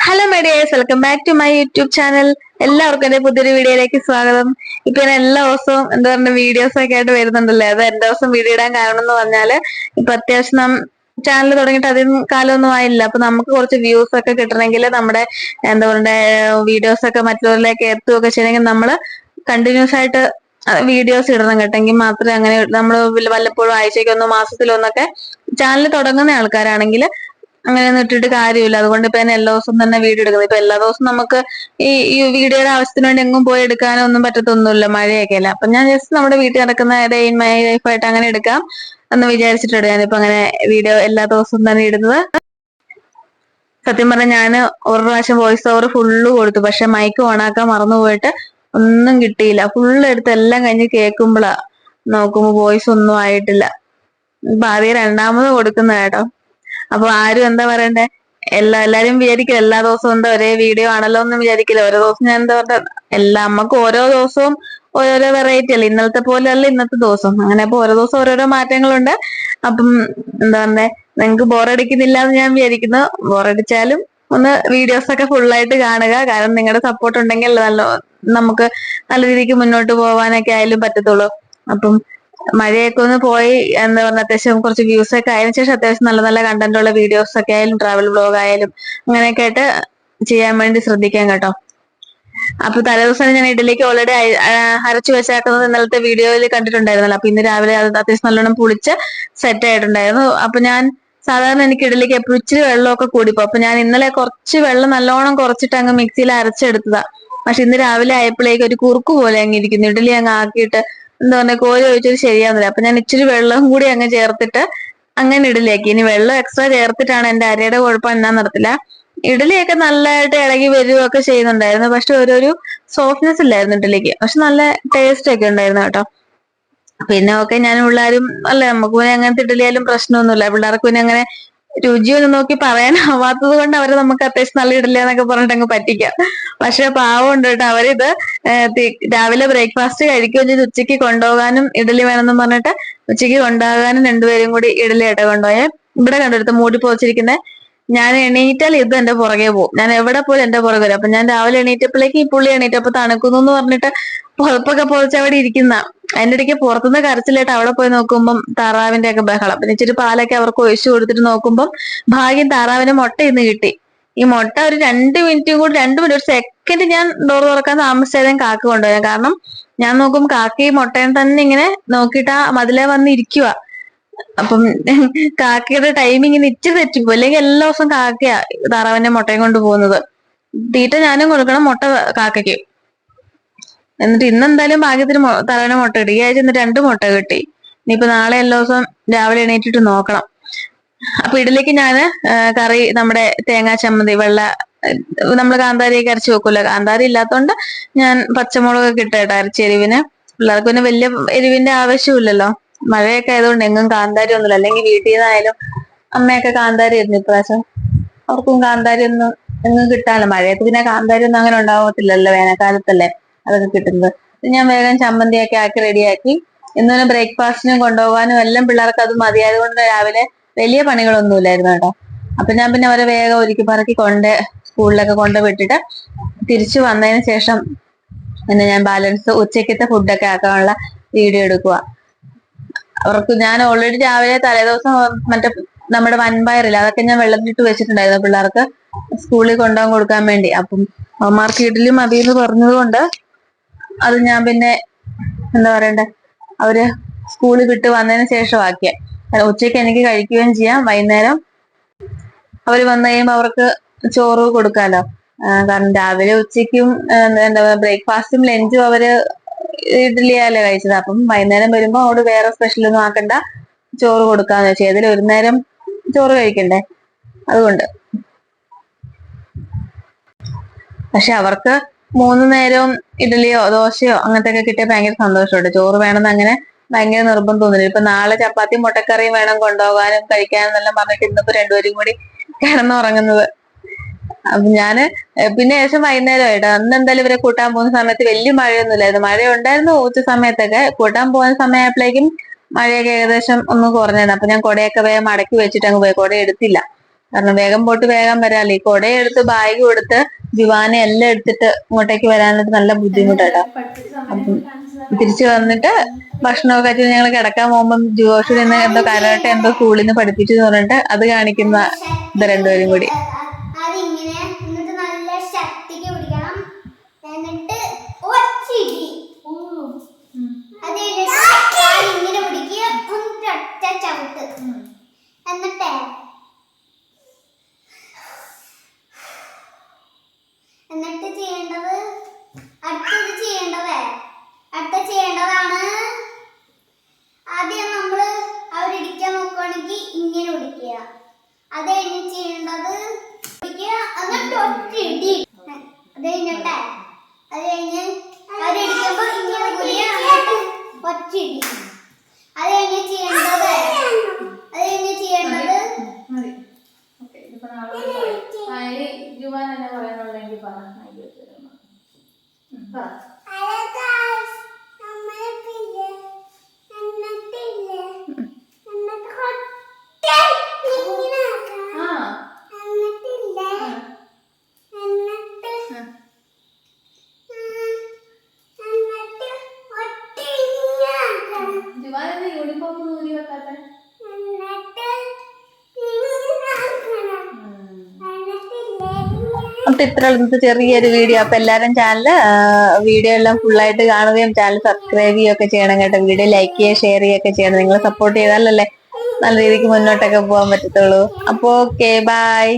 Hello my dears welcome back to my YouTube channel എല്ലാവർക്കും എന്റെ പുതിയൊരു വീഡിയോയിലേക്ക് സ്വാഗതം. ഇപ്പൊ ഞാൻ എല്ലാ ദിവസവും എന്താ പറയുക വീഡിയോസ് ഒക്കെ ആയിട്ട് വരുന്നുണ്ടല്ലേ? അത് എല്ലാ ദിവസം വീഡിയോ ഇടാൻ കാരണം എന്ന് പറഞ്ഞാൽ ഇപ്പൊ അത്യാവശ്യം നാം ചാനൽ തുടങ്ങിയിട്ട് അധികം കാലമൊന്നും ആയില്ല. അപ്പൊ നമുക്ക് കുറച്ച് വ്യൂസ് ഒക്കെ കിട്ടണമെങ്കിൽ നമ്മുടെ എന്താ പറയുക വീഡിയോസ് ഒക്കെ മറ്റുള്ളവരിലേക്ക് എത്തുകയൊക്കെ ചെയ്യണമെങ്കിൽ നമ്മൾ കണ്ടിന്യൂസ് ആയിട്ട് വീഡിയോസ് ഇടണം കേട്ടെങ്കിൽ മാത്രമേ അങ്ങനെ നമ്മൾ വല്ലപ്പോഴും ആഴ്ചയ്ക്കൊന്നോ മാസത്തിലൊന്നൊക്കെ ചാനൽ തുടങ്ങുന്ന ആൾക്കാരാണെങ്കിൽ അങ്ങനെ ഒന്നും ഇട്ടിട്ട് കാര്യമില്ല. അതുകൊണ്ട് ഇപ്പൊ ഞാൻ എല്ലാ ദിവസവും തന്നെ വീഡിയോ എടുക്കുന്നത്. ഇപ്പൊ എല്ലാ ദിവസവും നമുക്ക് ഈ ഈ വീഡിയോയുടെ ആവശ്യത്തിന് വേണ്ടി എങ്ങും പോയി എടുക്കാനോ ഒന്നും പറ്റത്തൊന്നുമില്ല. മഴയൊക്കെ അല്ല അപ്പൊ ഞാൻ ജസ്റ്റ് നമ്മുടെ വീട്ടിൽ നടക്കുന്ന ഡേ ഇൻ മൈ ലൈഫായിട്ട് അങ്ങനെ എടുക്കാം എന്ന് വിചാരിച്ചിട്ടുണ്ട്. ഞാനിപ്പോ അങ്ങനെ വീഡിയോ എല്ലാ ദിവസവും തന്നെ ഇടുന്നത്. സത്യം പറഞ്ഞാൽ ഞാൻ ഒരു പ്രാവശ്യം വോയിസ് ഓവർ ഫുള്ള് കൊടുത്തു. പക്ഷെ മൈക്ക് ഓണാക്കാൻ മറന്നുപോയിട്ട് ഒന്നും കിട്ടിയില്ല. ഫുള്ള് എടുത്ത് എല്ലാം കഴിഞ്ഞ് കേൾക്കുമ്പോഴാ നോക്കുമ്പോ വോയിസ് ഒന്നും ആയിട്ടില്ല. ഭാര്യ രണ്ടാമത് കൊടുക്കുന്ന കേട്ടോ. അപ്പൊ ആരും എന്താ പറയണ്ടേ? എല്ലാ എല്ലാരും വിചാരിക്കും എല്ലാ ദിവസവും എന്താ ഒരേ വീഡിയോ ആണല്ലോ എന്ന് വിചാരിക്കില്ല. ഓരോ ദിവസം ഞാൻ എന്താ പറഞ്ഞ എല്ലാ നമുക്ക് ഓരോ ദിവസവും ഓരോരോ വെറൈറ്റി അല്ല? ഇന്നലത്തെ പോലെ അല്ല ഇന്നത്തെ ദിവസം. അങ്ങനെ അപ്പൊ ഓരോ ദിവസം ഓരോരോ മാറ്റങ്ങളുണ്ട്. അപ്പം എന്താ പറഞ്ഞേ നിങ്ങക്ക് ബോറടിക്കുന്നില്ല എന്ന് ഞാൻ വിചാരിക്കുന്നു. ബോറടിച്ചാലും ഒന്ന് വീഡിയോസ് ഒക്കെ ഫുൾ ആയിട്ട് കാണുക. കാരണം നിങ്ങളുടെ സപ്പോർട്ട് ഉണ്ടെങ്കിൽ നല്ല നമുക്ക് നല്ല രീതിക്ക് മുന്നോട്ട് പോകാനൊക്കെ ആയാലും പറ്റത്തുള്ളൂ. അപ്പം മഴയൊക്കെ ഒന്ന് പോയി എന്ന് പറഞ്ഞ അത്യാവശ്യം കുറച്ച് വ്യൂസ് ഒക്കെ ആയതിനു ശേഷം അത്യാവശ്യം നല്ല നല്ല കണ്ടന്റ് ഉള്ള വീഡിയോസ് ഒക്കെ ആയാലും ട്രാവൽ ബ്ലോഗ് ആയാലും അങ്ങനെയൊക്കെ ആയിട്ട് ചെയ്യാൻ വേണ്ടി ശ്രദ്ധിക്കാം കേട്ടോ. അപ്പൊ തലേദിവസം ഞാൻ ഇഡലിക്ക് ഓൾറെഡി അരച്ചു വെച്ചാക്കുന്നത് ഇന്നലത്തെ വീഡിയോയിൽ കണ്ടിട്ടുണ്ടായിരുന്നല്ലോ. അപ്പൊ ഇന്ന് രാവിലെ അത് അത്യാവശ്യം നല്ലോണം പുളിച്ച് സെറ്റ് ആയിട്ടുണ്ടായിരുന്നു. അപ്പൊ ഞാൻ സാധാരണ എനിക്ക് ഇഡലിക്ക് എപ്പോഴും ഇച്ചിരി വെള്ളമൊക്കെ കൂടിപ്പോ അപ്പൊ ഞാൻ ഇന്നലെ കുറച്ച് വെള്ളം നല്ലോണം കുറച്ചിട്ട് അങ്ങ് മിക്സിയിൽ അരച്ചെടുത്തതാ. പക്ഷെ ഇന്ന് രാവിലെ ആയപ്പോഴേക്കും ഒരു കുറുക്ക് പോലെ അങ്ങ് ഇരിക്കുന്നു. ഇഡലി അങ്ങ് ആക്കിയിട്ട് എന്താ പറയുക കോരി ഒഴിച്ചത് ശരിയാവുന്നില്ല. അപ്പൊ ഞാൻ ഇച്ചിരി വെള്ളം കൂടി അങ്ങ് ചേർത്തിട്ട് അങ്ങനെ ഇഡലിയാക്കി. ഇനി വെള്ളം എക്സ്ട്രാ ചേർത്തിട്ടാണ് എന്റെ അരയുടെ കുഴപ്പം എന്നാ നടത്തില്ല ഇഡലിയൊക്കെ നല്ലതായിട്ട് ഇളകി വരികയൊക്കെ ചെയ്യുന്നുണ്ടായിരുന്നു. പക്ഷെ ഓരോരു സോഫ്റ്റ്നെസ് ഇല്ലായിരുന്നു ഇഡലിക്ക്. പക്ഷെ നല്ല ടേസ്റ്റ് ഒക്കെ ഉണ്ടായിരുന്നു കേട്ടോ. പിന്നെ ഒക്കെ ഞാൻ പിള്ളേരും അല്ല നമുക്ക് പിന്നെ അങ്ങനത്തെ ഇഡലിയാലും പ്രശ്നമൊന്നുമില്ല. പിള്ളേർക്ക് പിന്നെ അങ്ങനെ രുചിയൊന്നും നോക്കി പറയാനാവാത്തത് കൊണ്ട് അവരെ നമുക്ക് അത്യാവശ്യം നല്ല ഇടില്ല എന്നൊക്കെ പറഞ്ഞിട്ട് അങ്ങ് പറ്റിക്കാം. പക്ഷെ പാവമുണ്ട് കേട്ടോ അവരിത്. രാവിലെ ബ്രേക്ക്ഫാസ്റ്റ് കഴിക്കുകയും ചെയ്ത് ഉച്ചയ്ക്ക് കൊണ്ടുപോകാനും ഇഡലി വേണമെന്ന് പറഞ്ഞിട്ട് ഉച്ചയ്ക്ക് കൊണ്ടുപോകാനും രണ്ടുപേരും കൂടി ഇഡലി ആയിട്ട് കൊണ്ടുപോയെ. ഇവിടെ കണ്ടെടുത്ത് മൂടി പോച്ചിരിക്കുന്നത് ഞാൻ എണീറ്റാൽ ഇത് എന്റെ പുറകെ പോകും. ഞാൻ എവിടെ പോലും എന്റെ പുറകെ വരും. അപ്പൊ ഞാൻ രാവിലെ എണീറ്റപ്പോഴേക്ക് ഈ പുള്ളി എണീറ്റപ്പോ തണുക്കുന്നു എന്ന് പറഞ്ഞിട്ട് പുറപ്പൊക്കെ പുതച്ച് അവിടെ ഇരിക്കുന്ന. അതിന്റെ ഇടയ്ക്ക് പുറത്തുനിന്ന് കരച്ചിലായിട്ട് അവിടെ പോയി നോക്കുമ്പം താറാവിന്റെ ഒക്കെ ബഹളം. പിന്നെ ഇച്ചിരി പാലൊക്കെ അവർക്ക് ഒഴിച്ചു കൊടുത്തിട്ട് നോക്കുമ്പം ഭാഗ്യം താറാവിന് മുട്ട ഇന്ന് കിട്ടി. ഈ മുട്ട ഒരു രണ്ട് മിനിറ്റും കൂടി രണ്ട് മിനിറ്റ് ഒരു സെക്കൻഡ് ഞാൻ ഡോർ തുറക്കാൻ താമസിച്ചാലും കാക്ക കൊണ്ടുവരാം കാരണം ഞാൻ നോക്കും കാക്ക ഈ മുട്ടയെ തന്നെ ഇങ്ങനെ നോക്കിയിട്ട് ആ മതിലെ വന്ന് ഇരിക്കുക അപ്പം കാക്കയുടെ ടൈമിങ്ങിന് ഇച്ചിരി തെറ്റിപ്പോ അല്ലെങ്കിൽ എല്ലാ ദിവസവും കാക്കയാ താറാവിന്റെ മുട്ടയും കൊണ്ട് പോകുന്നത്. തീറ്റ ഞാനും കൊടുക്കണം മുട്ട കാക്കയ്ക്ക്. എന്നിട്ട് ഇന്ന് എന്തായാലും ഭാഗ്യത്തിന് തലേന മുട്ട കിട്ടി. ഈ ആഴ്ച ഇന്ന് രണ്ട് മുട്ട കിട്ടി. ഇനിയിപ്പോ നാളെ എല്ലാ ദിവസവും രാവിലെ എണീറ്റിട്ട് നോക്കണം. അപ്പൊ ഇഡലിക്ക് ഞാൻ കറി നമ്മുടെ തേങ്ങാ ചമ്മന്തി വെള്ള നമ്മൾ കാന്താരിയൊക്കെ അരച്ച് വെക്കൂല്ലോ കാന്താരി ഇല്ലാത്തോണ്ട് ഞാൻ പച്ചമുളകൊക്കെ ഇട്ടേട്ടാ അരച്ച എരിവിന്. പിള്ളേർക്ക് പിന്നെ വലിയ എരിവിന്റെ ആവശ്യമില്ലല്ലോ. മഴയൊക്കെ ആയതുകൊണ്ട് എങ്ങും കാന്താരി ഒന്നുമില്ല. അല്ലെങ്കിൽ വീട്ടിൽ നിന്നായാലും അമ്മയൊക്കെ കാന്താരി ആയിരുന്നു ഇപ്രാവശ്യം. അവർക്കും കാന്താരി ഒന്നും എങ്ങും കിട്ടാനല്ല. മഴയത്ത് പിന്നെ കാന്താരി ഒന്നും അങ്ങനെ ഉണ്ടാവത്തില്ലല്ലോ വേനൽക്കാലത്തല്ലേ. അതൊക്കെ കിട്ടുന്നത്. ഞാൻ വേഗം ചമ്മന്തിയൊക്കെ ആക്കി റെഡിയാക്കി. ഇന്നലെ ബ്രേക്ക്ഫാസ്റ്റിനും കൊണ്ടുപോകാനും എല്ലാം പിള്ളേർക്ക് അത് മതിയായത് കൊണ്ട് രാവിലെ വലിയ പണികളൊന്നുമില്ലായിരുന്നു കേട്ടോ. അപ്പൊ ഞാൻ പിന്നെ അവരെ വേഗം ഒരുക്കി പറക്കി കൊണ്ട് സ്കൂളിലൊക്കെ കൊണ്ട് വിട്ടിട്ട് തിരിച്ചു വന്നതിന് ശേഷം പിന്നെ ഞാൻ ബാലൻസ് ഉച്ചക്കത്തെ ഫുഡൊക്കെ ആക്കാനുള്ള വീഡിയോ എടുക്കുക അവർക്ക് ഞാൻ ഓൾറെഡി രാവിലെ തലേദിവസം മറ്റേ നമ്മുടെ വൻപയറില്ല അതൊക്കെ ഞാൻ വെള്ളത്തിലിട്ട് വെച്ചിട്ടുണ്ടായിരുന്നു പിള്ളേർക്ക് സ്കൂളിൽ കൊണ്ടുപോകാൻ കൊടുക്കാൻ വേണ്ടി. അപ്പം അവന്മാർക്ക് മതി എന്ന് പറഞ്ഞതുകൊണ്ട് അത് ഞാൻ പിന്നെ എന്താ പറയണ്ടേ അവർ സ്കൂളിൽ വിട്ട് വന്നതിന് ശേഷം ആക്കിയ ഉച്ചയ്ക്ക് എനിക്ക് കഴിക്കുകയും ചെയ്യാം വൈകുന്നേരം അവർ വന്നു കഴിയുമ്പോൾ അവർക്ക് ചോറ് കൊടുക്കാലോ. കാരണം രാവിലെ ഉച്ചയ്ക്കും എന്താ ബ്രേക്ക്ഫാസ്റ്റും ലഞ്ചും അവർ ഇഡ്ഡലിയല്ലേ കഴിച്ചത്. അപ്പം വൈകുന്നേരം വരുമ്പോ അവിടെ വേറെ സ്പെഷ്യൽ ഒന്നും ആക്കണ്ട ചോറ് കൊടുക്കാന്ന് വെച്ചാൽ ഏതിൽ ഒരു നേരം ചോറ് കഴിക്കണ്ടേ? അതുകൊണ്ട്. പക്ഷെ അവർക്ക് മൂന്ന് നേരവും ഇഡലിയോ ദോശയോ അങ്ങനത്തെ ഒക്കെ കിട്ടിയ ഭയങ്കര സന്തോഷമുണ്ട് ചോറ് വേണമെന്ന് അങ്ങനെ ഭയങ്കര തോന്നില്ല. ഇപ്പൊ നാളെ ചപ്പാത്തി മുട്ടക്കറിയും വേണം കൊണ്ടുപോകാനും കഴിക്കാനും എല്ലാം പറഞ്ഞിട്ട് ഇന്നിപ്പോ രണ്ടുപേരും കൂടി കിടന്നുറങ്ങുന്നത്. അപ്പൊ ഞാൻ പിന്നെ ശേഷം വൈകുന്നേരമായിട്ട്. അന്ന് എന്തായാലും ഇവരെ കൂട്ടാൻ പോകുന്ന സമയത്ത് വലിയ മഴയൊന്നും ഇല്ലായിരുന്നു. മഴ ഉണ്ടായിരുന്നു ഉച്ച സമയത്തൊക്കെ. കൂട്ടാൻ പോകുന്ന സമയമായപ്പോഴേക്കും മഴയൊക്കെ ഏകദേശം ഒന്ന് കുറഞ്ഞായിരുന്നു അപ്പൊ ഞാൻ കൊടയൊക്കെ വേഗം മടക്കി വെച്ചിട്ട് അങ്ങ് പോയി. കൊട എടുത്തില്ല. കാരണം വേഗം പോട്ട് വേഗം വരാല്ലേ ഈ കൊടയെടുത്ത് ബാഗ് കൊടുത്ത് ജുവാനെ എല്ലാം എടുത്തിട്ട് ഇങ്ങോട്ടേക്ക് വരാനായിട്ട് നല്ല ബുദ്ധിമുട്ടാട്ടോ. അപ്പം തിരിച്ചു വന്നിട്ട് ഭക്ഷണമൊക്കെ കഴിച്ച് ഞങ്ങൾ കിടക്കാൻ പോകുമ്പോൾ ജോഷി നിന്ന് എന്തോ കാലഘട്ടം എന്തോ സ്കൂളിൽ നിന്ന് പഠിപ്പിച്ചു എന്ന് പറഞ്ഞിട്ട് അത് കാണിക്കുന്ന ഇത് രണ്ടുപേരും കൂടി അതിങ്ങനെ എന്നിട്ട് നല്ല ശക്തിക്ക് പിടിക്കണം എന്നിട്ട് ഒച്ചിടി അത് കഴിഞ്ഞിട്ട് കാൽ ഇങ്ങനെ പിടിക്കുക ഒറ്റ ചവിട്ട് എന്നിട്ടേ എന്നിട്ട് ചെയ്യേണ്ടത് അടുത്തത് ചെയ്യേണ്ടതേ അടുത്ത ചെയ്യേണ്ടതാണ് ആദ്യം നമ്മൾ അവരിടിക്കാൻ നോക്കുകയാണെങ്കിൽ ഇങ്ങനെ പിടിക്കുക അത് കഴിഞ്ഞ് ചെയ്യേണ്ടത് അങ്ങനെ എന്നിട്ട് ഒറ്റയിടി അത് കഴിഞ്ഞിട്ടെ? അത് ഇങ്ങനെ ഒറ്റ അത് കഴിഞ്ഞ് ചെയ്യേണ്ടത് അത് കഴിഞ്ഞ് ചെയ്യേണ്ടത് മതി ഓക്കെ ഇതിപ്പോ നാളെ ഒന്ന് പോയി. ആ, ഇനി ജുവാൻ എന്നാ പറയാനുള്ളതെങ്കിൽ പറ ആക്കി വെച്ചുതരാം. ഉം, പറ ആ ജുവാൻ യൂണിഫോം യൂണിഫോം ഊരി വെക്കാത്ത? അപ്പൊ ഇത്ര അടുത്ത് ചെറിയൊരു വീഡിയോ. അപ്പൊ എല്ലാരും ചാനൽ വീഡിയോ എല്ലാം ഫുൾ ആയിട്ട് കാണുകയും ചാനൽ സബ്സ്ക്രൈബ് ചെയ്യുകയൊക്കെ ചെയ്യണം കേട്ടോ. വീഡിയോ ലൈക്ക് ചെയ്യുക ഷെയർ ചെയ്യുകയൊക്കെ ചെയ്യണം. നിങ്ങൾ സപ്പോർട്ട് ചെയ്താലല്ലേ നല്ല രീതിക്ക് മുന്നോട്ടൊക്കെ പോകാൻ പറ്റത്തുള്ളൂ. അപ്പൊ ഓക്കെ ബൈ